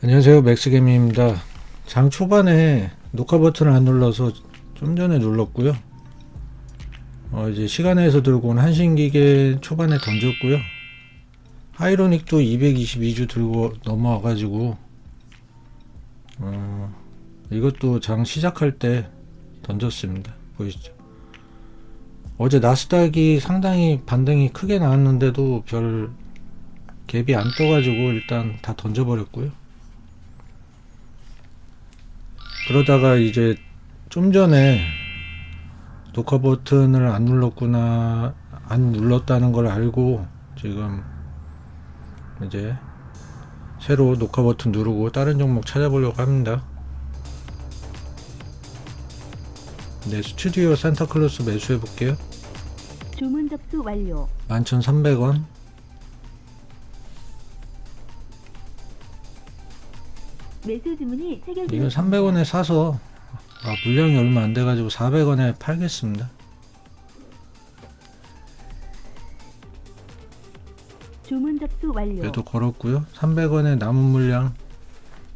안녕하세요. 맥스게임입니다. 장 초반에 녹화 버튼을 안 눌러서 좀 전에 눌렀고요. 어 이제 시간에서 들고 온 한신기계 초반에 던졌고요. 하이로닉도 222주 들고 넘어와 가지고 어 이것도 장 시작할 때 던졌습니다. 보이시죠? 어제 나스닥이 상당히 반등이 크게 나왔는데도 별 갭이 안 떠가지고 일단 다 던져버렸고요 그러다가 이제 좀 전에 녹화 버튼을 안 눌렀구나 안 눌렀다는 걸 알고 지금 이제 새로 녹화 버튼 누르고 다른 종목 찾아보려고 합니다. 네 스튜디오 산타클로스 매수해 볼게요. 주문 접수 완료. 11,300원 매수 주문이 이거 체결되었습니다. 300원에 사서 아, 물량이 얼마 안 돼가지고 400원에 팔겠습니다 주문 접수 완료. 그래도 걸었고요 300원에 남은 물량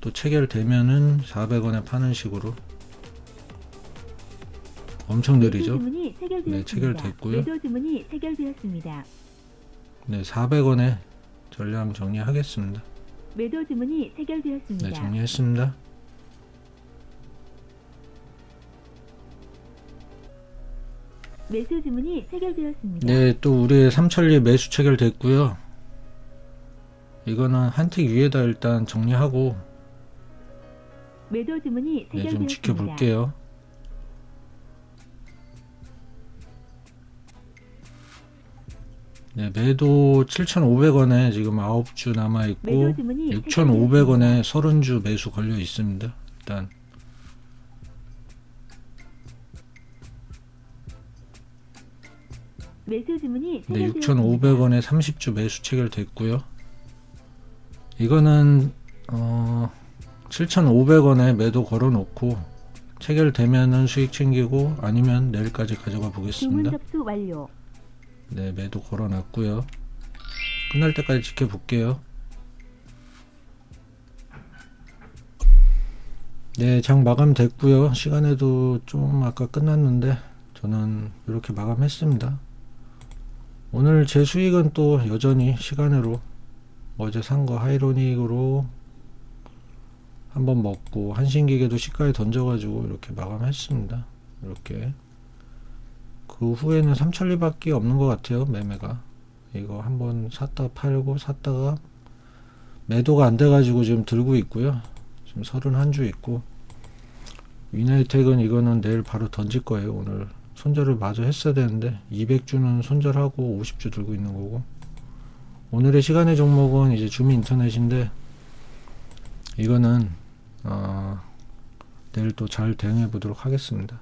또 체결되면은 400원에 파는 식으로 엄청 느리죠 주문이 체결되었습니다. 네, 체결됐고요. 매도 주문이 체결되었습니다. 네 400원에 전량 정리하겠습니다 매도 주문이 체결되었습니다. 네 정리했습니다 매수 주문이 체결되었습니다. 네 또 우리의 삼천리 매수 체결됐고요 이거는 한틱 위에다 일단 정리하고 매도 주문이 네, 체결되었습니다. 좀 지켜볼게요. 네, 매도 7,500원에 지금 9주 남아 있고 매도 주문이 6,500원에 30주 매수 걸려 있습니다. 일단 매수 주문이 네, 체결되었습니다. 6,500원에 30주 매수 체결됐고요. 이거는 어 7,500원에 매도 걸어 놓고 체결되면은 수익 챙기고 아니면 내일까지 가져가 주문 보겠습니다. 접수 완료. 네, 매도 걸어놨고요. 끝날 때까지 지켜볼게요. 네, 장 마감 됐고요. 시간에도 좀 아까 끝났는데 저는 이렇게 마감했습니다. 오늘 제 수익은 또 여전히 시간으로 어제 산 거 하이로닉으로 한번 먹고 한신기계도 시가에 던져가지고 이렇게 마감했습니다. 이렇게 그 후에는 삼천리밖에 없는 것 같아요 매매가. 이거 한번 샀다 팔고 샀다가 매도가 안 돼가지고 지금 들고 있고요. 지금 31주 있고. 위나이텍은 이거는 내일 바로 던질 거예요 오늘. 손절을 마저 했어야 되는데 200주는 손절하고 50주 들고 있는 거고. 오늘의 시간의 종목은 이제 주미 인터넷인데 이거는 어, 내일 또 잘 대응해 보도록 하겠습니다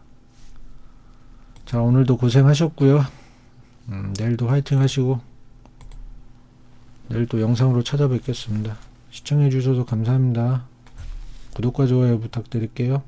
자 오늘도 고생하셨고요. 음, 내일도 화이팅 하시고 내일 또 영상으로 찾아뵙겠습니다. 시청해 주셔서 감사합니다. 구독과 좋아요 부탁드릴게요